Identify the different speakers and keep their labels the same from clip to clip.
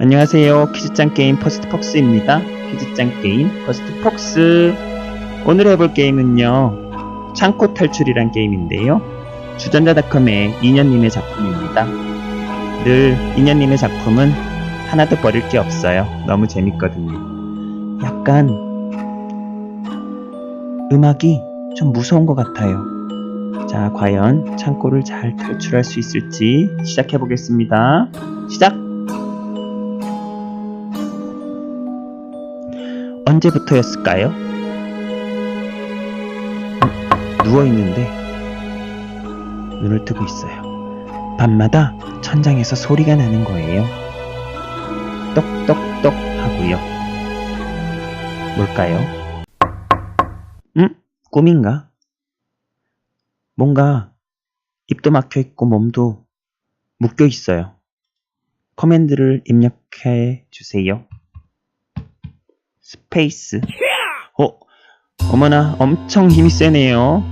Speaker 1: 안녕하세요. 퀴즈짱 게임 퍼스트 폭스입니다. 퀴즈짱 게임 퍼스트 폭스. 오늘 해볼 게임은요. 창고 탈출이란 게임인데요. 주전자닷컴의 인연님의 작품입니다. 늘 인연님의 작품은 하나도 버릴 게 없어요. 너무 재밌거든요. 약간 음악이 좀 무서운 것 같아요. 자, 과연 창고를 잘 탈출할 수 있을지 시작해 보겠습니다. 시작! 언제부터였을까요? 누워 있는데 눈을 뜨고 있어요. 밤마다 천장에서 소리가 나는 거예요. 똑똑똑 하고요. 뭘까요? 음? 꿈인가? 뭔가 입도 막혀 있고 몸도 묶여 있어요. 커맨드를 입력해 주세요. 스페이스. 어, 어머나, 엄청 힘이 세네요.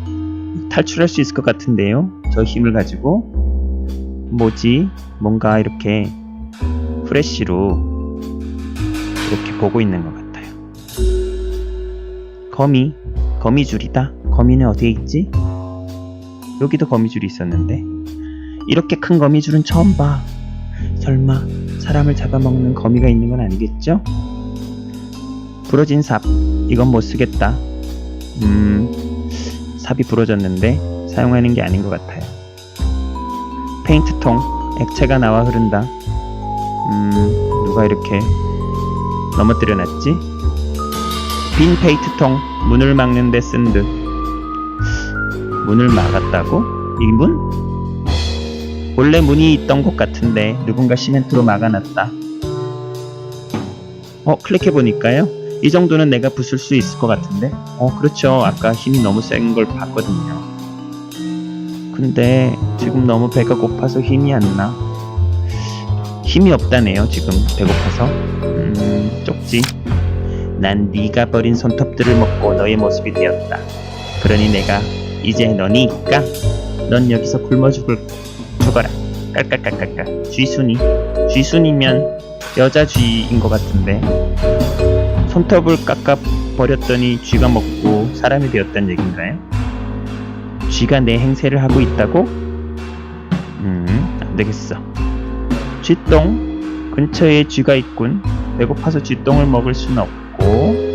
Speaker 1: 탈출할 수 있을 것 같은데요. 저 힘을 가지고. 뭐지? 뭔가 이렇게 프레쉬로 이렇게 보고 있는 것 같아요. 거미, 거미줄이다. 거미는 어디에 있지? 여기도 거미줄이 있었는데. 이렇게 큰 거미줄은 처음 봐. 설마 사람을 잡아먹는 거미가 있는 건 아니겠죠? 부러진 삽. 이건 못 쓰겠다. 음, 삽이 부러졌는데 사용하는 게 아닌 것 같아요. 페인트통. 액체가 나와 흐른다. 음, 누가 이렇게 넘어뜨려 놨지? 빈 페인트통. 문을 막는 데 쓴 듯. 문을 막았다고? 이 문? 원래 문이 있던 곳 같은데 누군가 시멘트로 막아놨다. 어, 클릭해보니까요. 이 정도는 내가 부술 수 있을 것 같은데? 어, 그렇죠. 아까 힘이 너무 센 걸 봤거든요. 근데 지금 너무 배가 고파서 힘이 안 나. 힘이 없다네요, 지금. 배고파서. 음, 쪽지. 난 네가 버린 손톱들을 먹고 너의 모습이 되었다. 그러니 내가 이제 너니까 넌 여기서 굶어 죽을, 죽어라. 깔깔깔깔깔. 쥐순이. 쥐순이면 여자 쥐인 것 같은데. 손톱을 깎아 버렸더니 쥐가 먹고 사람이 되었다는 얘기인가요? 쥐가 내 행세를 하고 있다고? 음, 안 되겠어. 쥐똥 근처에 쥐가 있군. 배고파서 쥐똥을 먹을 순 없고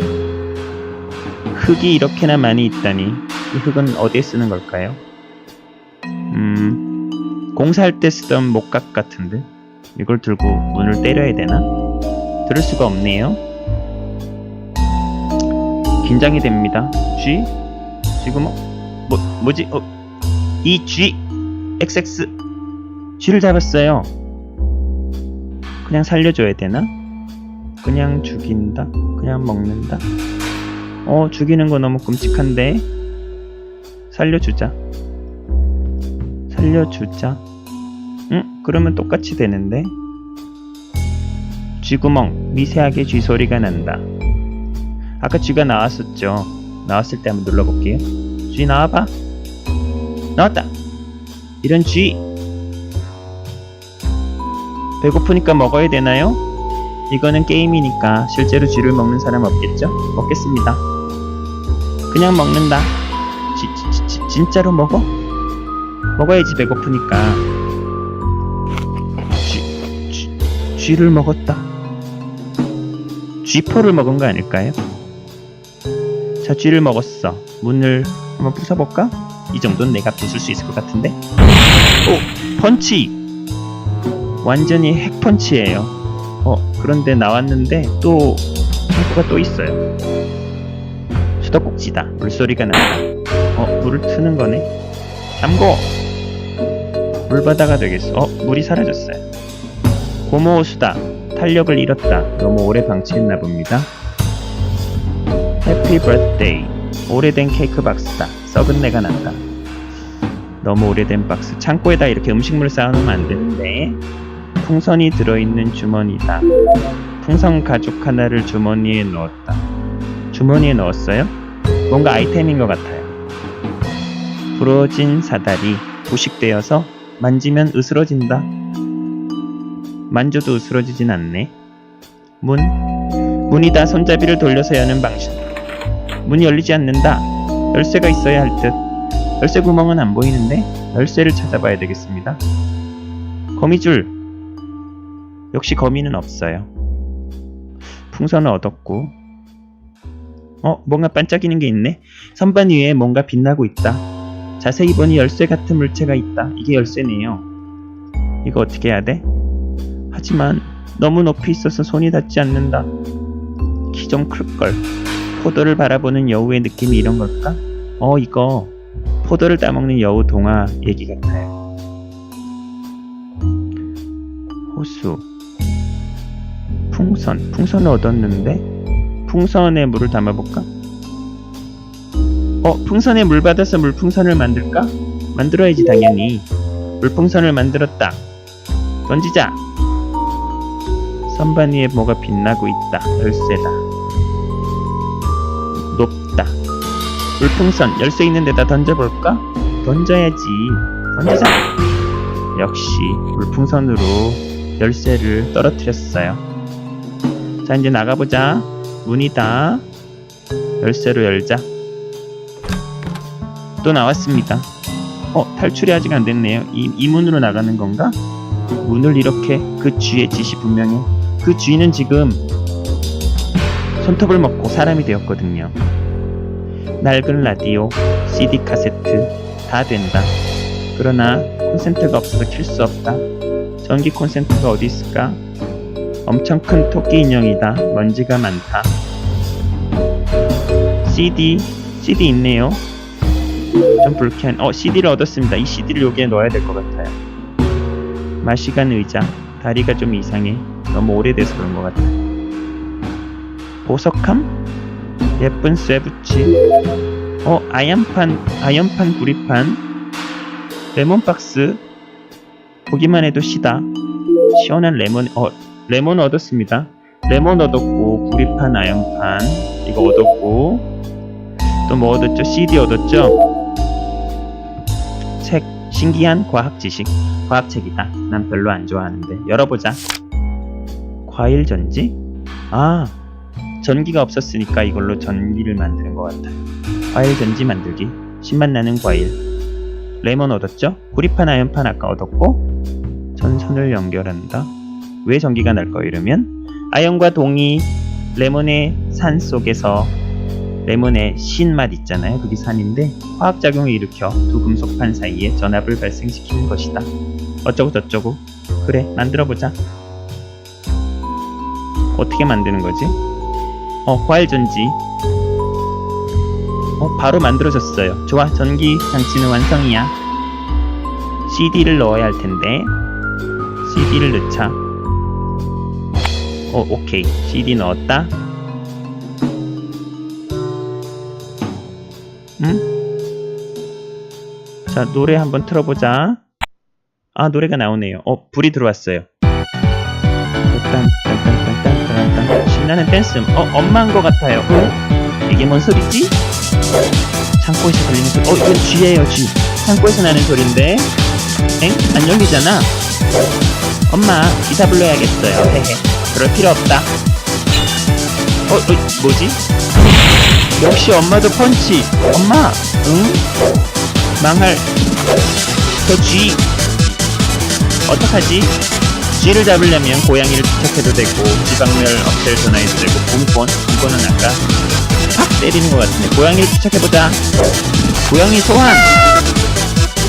Speaker 1: 흙이 이렇게나 많이 있다니 이 흙은 어디에 쓰는 걸까요? 음, 공사할 때 쓰던 목각 같은데 이걸 들고 문을 때려야 되나? 들을 수가 없네요. 긴장이 됩니다. G? 지금 어? 뭐, 뭐지? 어? 이 G! XX! G를 잡았어요. 그냥 살려줘야 되나? 그냥 죽인다? 그냥 먹는다? 어, 죽이는 거 너무 끔찍한데? 살려주자. 살려주자. 응? 그러면 똑같이 되는데? 쥐구멍, 미세하게 쥐소리가 난다. 아까 쥐가 나왔었죠. 나왔을 때 한번 눌러볼게요. 쥐 나와봐. 나왔다. 이런 쥐. 배고프니까 먹어야 되나요? 이거는 게임이니까 실제로 쥐를 먹는 사람 없겠죠? 먹겠습니다. 그냥 먹는다. 지, 지, 지, 진짜로 먹어? 먹어야지 배고프니까. 쥐, 쥐, 쥐를 먹었다. 쥐포를 먹은 거 아닐까요? 자, 쥐를 먹었어. 문을 한번 부숴볼까? 이 정도는 내가 부술 수 있을 것 같은데? 오! 펀치! 완전히 핵펀치예요. 어, 그런데 나왔는데 또 창고가 또 있어요. 수도꼭지다. 물소리가 난다. 어, 물을 트는 거네. 잠궈! 물바다가 되겠어. 어, 물이 사라졌어요. 고모수다. 탄력을 잃었다. 너무 오래 방치했나 봅니다. 해피 버스데이. 오래된 케이크 박스다. 썩은 내가 난다. 너무 오래된 박스. 창고에다 이렇게 음식물 쌓아놓으면 안 되는데. 풍선이 들어있는 주머니다. 풍선 가죽 하나를 주머니에 넣었다. 주머니에 넣었어요? 뭔가 아이템인 것 같아요. 부러진 사다리. 부식되어서 만지면 으스러진다. 만져도 으스러지진 않네. 문. 문이다. 손잡이를 돌려서 여는 방식. 문이 열리지 않는다. 열쇠가 있어야 할 듯. 열쇠 구멍은 안 보이는데 열쇠를 찾아봐야 되겠습니다. 거미줄. 역시 거미는 없어요. 풍선을 얻었고. 어, 뭔가 반짝이는 게 있네. 선반 위에 뭔가 빛나고 있다. 자세히 보니 열쇠 같은 물체가 있다. 이게 열쇠네요. 이거 어떻게 해야 돼? 하지만 너무 높이 있어서 손이 닿지 않는다. 키 좀 클걸. 포도를 바라보는 여우의 느낌이 이런 걸까? 어, 이거 포도를 따먹는 여우 동화 얘기 같아요. 호수. 풍선. 풍선을 얻었는데 풍선에 물을 담아볼까? 어, 풍선에 물 받아서 물풍선을 만들까? 만들어야지 당연히. 물풍선을 만들었다. 던지자. 선반 위에 뭐가 빛나고 있다. 열쇠다. 물풍선 열쇠 있는 데다 던져볼까? 던져야지. 던지자. 역시 물풍선으로 열쇠를 떨어뜨렸어요. 자 이제 나가보자. 문이다. 열쇠로 열자. 또 나왔습니다. 어 탈출이 아직 안 됐네요. 이, 이 문으로 나가는 건가? 문을 이렇게 그 쥐의 짓이 분명해. 그 쥐는 지금 손톱을 먹고 사람이 되었거든요. 낡은 라디오, CD 카세트 다 된다. 그러나 콘센트가 없어서 킬 수 없다. 전기 콘센트가 어디 있을까? 엄청 큰 토끼 인형이다. 먼지가 많다. CD, CD 있네요. 좀 불쾌한. 어, CD를 얻었습니다. 이 CD를 여기에 넣어야 될 것 같아요. 마시간 의자. 다리가 좀 이상해. 너무 오래돼서 그런 것 같아. 보석함? 예쁜 쇠붙이. 어, 아연판, 아연판 구리판. 레몬박스. 보기만 해도 시다. 시원한 레몬, 어, 레몬 얻었습니다. 레몬 얻었고, 구리판, 아연판. 이거 얻었고. 또 뭐 얻었죠? CD 얻었죠? 책. 신기한 과학 지식. 과학책이다. 난 별로 안 좋아하는데. 열어보자. 과일 전지? 아, 전기가 없었으니까 이걸로 전기를 만드는 것 같아요. 과일 전지 만들기. 신맛 나는 과일. 레몬 얻었죠? 구리판 아연판 아까 얻었고 전선을 연결한다. 왜 전기가 날까요? 이러면 아연과 동이 레몬의 산 속에서 레몬의 신맛 있잖아요. 그게 산인데 화학작용을 일으켜 두 금속판 사이에 전압을 발생시키는 것이다. 어쩌고 저쩌고 그래 만들어보자. 어떻게 만드는 거지? 어 과일 전지 어, 바로 만들어졌어요. 좋아, 전기 장치는 완성이야. CD를 넣어야 할 텐데. CD를 넣자. 어, 오케이. CD 넣었다. 응? 자, 노래 한번 틀어보자. 아, 노래가 나오네요. 어, 불이 들어왔어요. 딴딴딴딴딴딴딴 신나는 댄스. 어, 엄마인 것 같아요. 어? 이게 뭔 소리지? 창고에서 들리는 소리. 어, 이건 쥐예요, 쥐. 창고에서 나는 소리인데. 엥? 안 열리잖아. 엄마, 기사 불러야겠어요. 헤헤. 그럴 필요 없다. 어, 어, 뭐지? 역시 엄마도 펀치. 엄마, 응? 망할. 저 쥐. 어떡하지? 쥐를 잡으려면 고양이를 투척해도 되고 지방멸 업체를 전화해도 되고 분권, 분권은 아까 팍 때리는 것 같은데. 고양이를 투척해보자. 고양이 소환!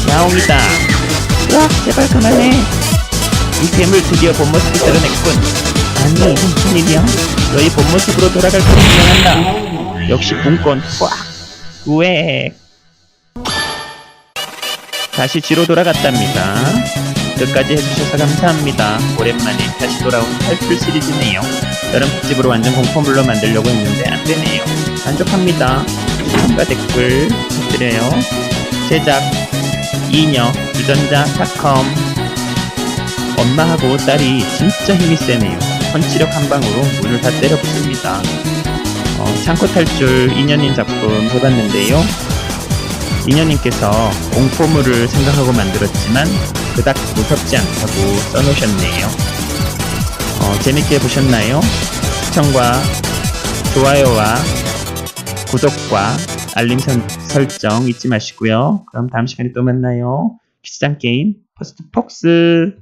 Speaker 1: 야옹이다. 와 제발 그만해. 이 괴물 드디어 본 모습을 드러냈군. 아니 이게 무슨 일이야? 너희 본 모습으로 돌아갈 것을 인정한다. 역시 분권 꽉. 우엑 다시 쥐로 돌아갔답니다 끝까지 해주셔서 감사합니다. 오랜만에 다시 돌아온 탈출 시리즈네요. 여름 특집으로 완전 공포물로 만들려고 했는데 안 되네요. 만족합니다. 추천과 댓글 부탁드려요. 제작 이녀 유전자 닷컴 엄마하고 딸이 진짜 힘이 세네요. 펀치력 한 방으로 문을 다 때려 부숩니다. 어, 창고 탈출 이녀님 작품 해봤는데요. 이녀님께서 공포물을 생각하고 만들었지만 그닥 무섭지 않다고 써놓으셨네요. 어, 재밌게 보셨나요? 시청과 좋아요와 구독과 알림 선- 설정 잊지 마시고요. 그럼 다음 시간에 또 만나요. 키스장 게임 퍼스트 폭스